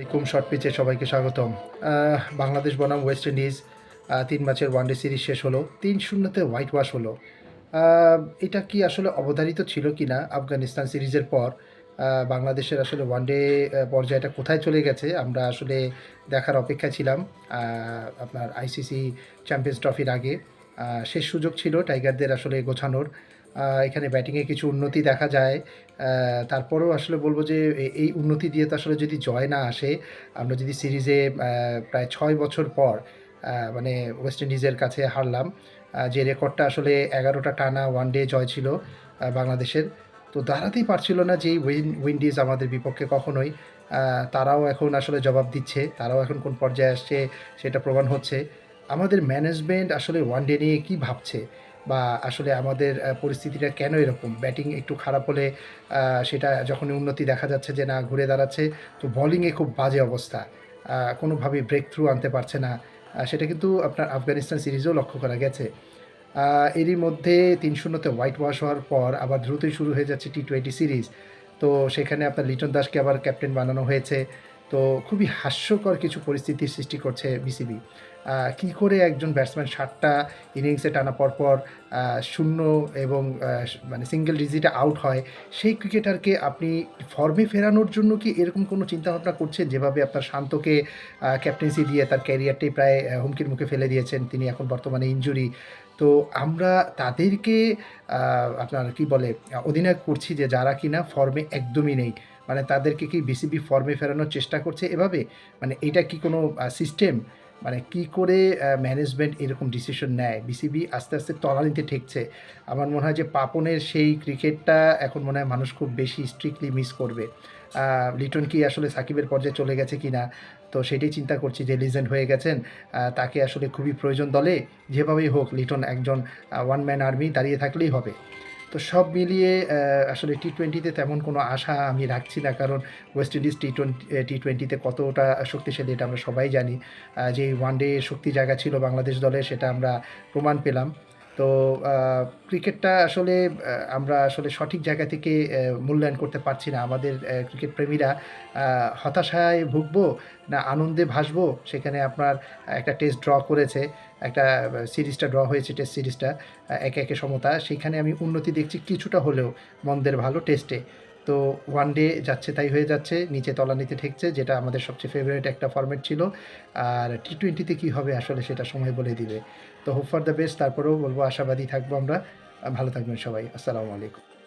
রিকুম short পিচে সবাইকে স্বাগতম। বাংলাদেশ বনাম ওয়েস্ট ইন্ডিজ তিন ম্যাচের ওয়ানডে সিরিজ শেষ হলো, তিন শূন্যতে হোয়াইট ওয়াশ হলো। এটা কি আসলে অবধারিত ছিল কি না আফগানিস্তান সিরিজের পর? বাংলাদেশের আসলে ওয়ানডে পর্যায়টা কোথায় চলে গেছে? আমরা আসলে দেখার অপেক্ষা ছিলাম আপনার আইসিসি চ্যাম্পিয়ন্স ট্রফির আগে। শেষ সুযোগ ছিল টাইগারদের আসলে গোছানোর। এখানে ব্যাটিংয়ে কিছু উন্নতি দেখা যায়। তারপরেও আসলে বলব যে এই উন্নতি দিয়ে তো আসলে যদি জয় না আসে, আমরা যদি সিরিজে প্রায় ছয় বছর পর মানে ওয়েস্ট ইন্ডিজের কাছে হারলাম যে রেকর্ডটা আসলে এগারোটা টানা ওয়ান ডে জয় ছিল বাংলাদেশের, তো দাঁড়াতেই পারছিল না যে উইন উইন্ডিজ আমাদের বিপক্ষে কখনোই তারাও এখন আসলে জবাব দিচ্ছে, তারাও এখন কোন পর্যায়ে আসছে সেটা প্রমাণ হচ্ছে। আমাদের ম্যানেজমেন্ট আসলে ওয়ান ডে নিয়ে কী ভাবছে? বা আসলে আমাদের পরিস্থিতিটা কেন এরকম? ব্যাটিং একটু খারাপ হলে সেটা যখন উন্নতি দেখা যাচ্ছে যে না, ঘুরে দাঁড়াচ্ছে, তো বোলিংয়ে খুব বাজে অবস্থা। কোনোভাবেই ব্রেক থ্রু আনতে পারছে না। সেটা কিন্তু আপনার আফগানিস্তান সিরিজেও লক্ষ্য করা গেছে। এরই মধ্যে তিন শূন্যতে হোয়াইট ওয়াশ হওয়ার পর আবার দ্রুতই শুরু হয়ে যাচ্ছে টি টোয়েন্টি সিরিজ তো সেখানে আপনার লিটন দাসকে আবার ক্যাপ্টেন বানানো হয়েছে। তো খুবই হাস্যকর কিছু পরিস্থিতির সৃষ্টি করছে বিসিবি কি করে একজন ব্যাটসম্যান ষাটটা ইনিংসে টানা পরপর শূন্য এবং মানে সিঙ্গেল ডিজিটে আউট হয়, সেই ক্রিকেটারকে আপনি ফর্মে ফেরানোর জন্য কি এরকম কোনো চিন্তাভাবনা করছেন যেভাবে আপনার শান্তকে ক্যাপ্টেন্সি দিয়ে তার ক্যারিয়ারটাই প্রায় হুমকির মুখে ফেলে দিয়েছেন তিনি এখন বর্তমানে ইনজুরি তো আমরা তাদেরকে আপনার কি বলে, অধিনায়ক করছি যে যারা কিনা ফর্মে একদমই নেই। মানে তাদেরকে কি বিসিবি ফর্মে ফেরানোর চেষ্টা করছে এভাবে? মানে এটা কি কোনো সিস্টেম মানে কি করে ম্যানেজমেন্ট এরকম ডিসিশন নেয়? বিসিবি আস্তে আস্তে তলানিতে ঠেকছে। আমার মনে হয় যে পাপনের সেই ক্রিকেটটা এখন মনে হয় মানুষ খুব বেশি স্ট্রিক্টলি মিস করবে। লিটন কি আসলে সাকিবের পর্যায়ে চলে গেছে কি না তো সেটাই চিন্তা করছি যে লিজেন্ড হয়ে গেছেন তাকে আসলে খুবই প্রয়োজন দলে। যেভাবেই হোক, লিটন একজন ওয়ান ম্যান আর্মি দাঁড়িয়ে থাকলেই হবে। তো সব মিলিয়ে আসলে টি টোয়েন্টিতে তেমন কোনো আশা আমি রাখছি না। কারণ West Indies T twenty T টোয়েন্টিতে কতটা শক্তিশালী এটা আমরা সবাই জানি। যে ওয়ান ডে শক্তি জায়গা ছিল বাংলাদেশ দলে, সেটা আমরা প্রমাণ পেলাম। তো ক্রিকেটটা আসলে আমরা আসলে সঠিক জায়গা থেকে মূল্যায়ন করতে পারছি না। আমাদের ক্রিকেট প্রেমীরা হতাশায় ভুগবো না আনন্দে ভাসবো? সেখানে আপনার একটা টেস্ট ড্র করেছে, একটা সিরিজটা ড্র হয়েছে, টেস্ট সিরিজটা একে একে সমতা। সেখানে আমি উন্নতি দেখছি কিছুটা হলেও, মন্দের ভালো টেস্টে। তো ওয়ান ডে যাচ্ছে, তাই হয়ে যাচ্ছে, নিচে তলানিতে ঠেকছে, যেটা আমাদের সবচেয়ে ফেভারিট একটা ফর্মেট ছিল। আর টি টোয়েন্টিতে কী হবে আসলে সেটা সময় বলে দিবে। তো হোপ ফর দ্য বেস্ট তারপরেও বলব, আশাবাদী থাকব আমরা। ভালো থাকবেন সবাই, আসসালামু আলাইকুম।